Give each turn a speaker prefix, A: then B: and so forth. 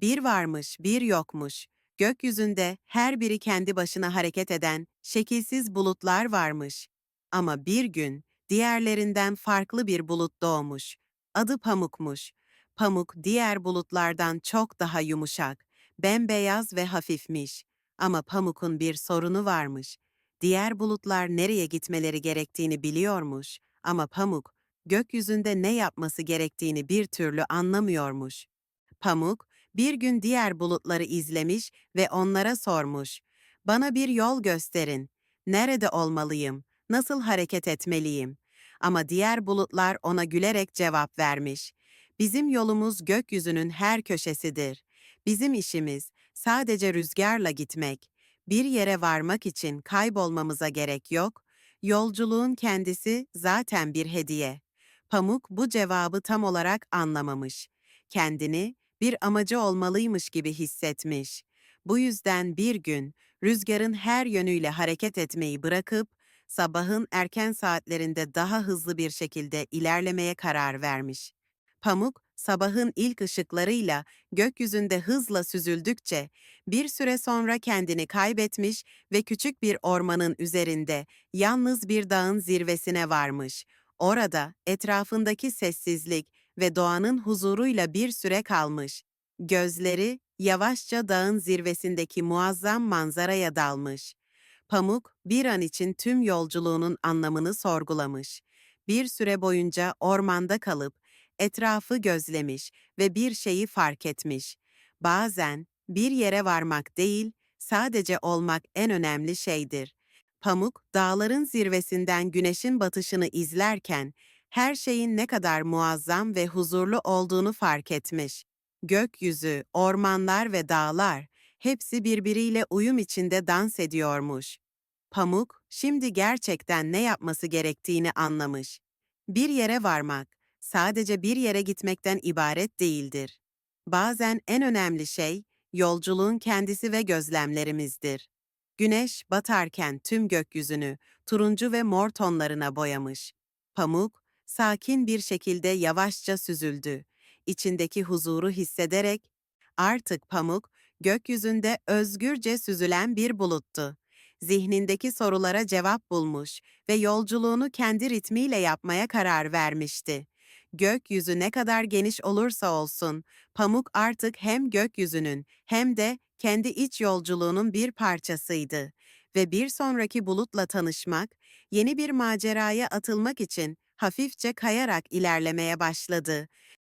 A: Bir varmış, bir yokmuş. Gökyüzünde her biri kendi başına hareket eden şekilsiz bulutlar varmış. Ama bir gün diğerlerinden farklı bir bulut doğmuş. Adı Pamuk'muş. Pamuk diğer bulutlardan çok daha yumuşak, bembeyaz ve hafifmiş. Ama Pamuk'un bir sorunu varmış. Diğer bulutlar nereye gitmeleri gerektiğini biliyormuş ama Pamuk gökyüzünde ne yapması gerektiğini bir türlü anlamıyormuş. Pamuk, bir gün diğer bulutları izlemiş ve onlara sormuş. Bana bir yol gösterin. Nerede olmalıyım? Nasıl hareket etmeliyim? Ama diğer bulutlar ona gülerek cevap vermiş. Bizim yolumuz gökyüzünün her köşesidir. Bizim işimiz sadece rüzgarla gitmek. Bir yere varmak için kaybolmamıza gerek yok. Yolculuğun kendisi zaten bir hediye. Pamuk bu cevabı tam olarak anlamamış. Kendini bir amacı olmalıymış gibi hissetmiş. Bu yüzden bir gün rüzgarın her yönüyle hareket etmeyi bırakıp sabahın erken saatlerinde daha hızlı bir şekilde ilerlemeye karar vermiş. Pamuk, sabahın ilk ışıklarıyla gökyüzünde hızla süzüldükçe bir süre sonra kendini kaybetmiş ve küçük bir ormanın üzerinde yalnız bir dağın zirvesine varmış. Orada etrafındaki sessizlik ve doğanın huzuruyla bir süre kalmış. Gözleri yavaşça dağın zirvesindeki muazzam manzaraya dalmış. Pamuk bir an için tüm yolculuğunun anlamını sorgulamış. Bir süre boyunca ormanda kalıp etrafı gözlemiş ve bir şeyi fark etmiş. Bazen bir yere varmak değil, sadece olmak en önemli şeydir. Pamuk, dağların zirvesinden güneşin batışını izlerken her şeyin ne kadar muazzam ve huzurlu olduğunu fark etmiş. Gökyüzü, ormanlar ve dağlar hepsi birbiriyle uyum içinde dans ediyormuş. Pamuk, şimdi gerçekten ne yapması gerektiğini anlamış. Bir yere varmak, sadece bir yere gitmekten ibaret değildir. Bazen en önemli şey, yolculuğun kendisi ve gözlemlerimizdir. Güneş batarken tüm gökyüzünü turuncu ve mor tonlarına boyamış. Pamuk, sakin bir şekilde yavaşça süzüldü. İçindeki huzuru hissederek, artık Pamuk, gökyüzünde özgürce süzülen bir buluttu. Zihnindeki sorulara cevap bulmuş ve yolculuğunu kendi ritmiyle yapmaya karar vermişti. Gökyüzü ne kadar geniş olursa olsun, Pamuk artık hem gökyüzünün hem de kendi iç yolculuğunun bir parçasıydı ve bir sonraki bulutla tanışmak, yeni bir maceraya atılmak için hafifçe kayarak ilerlemeye başladı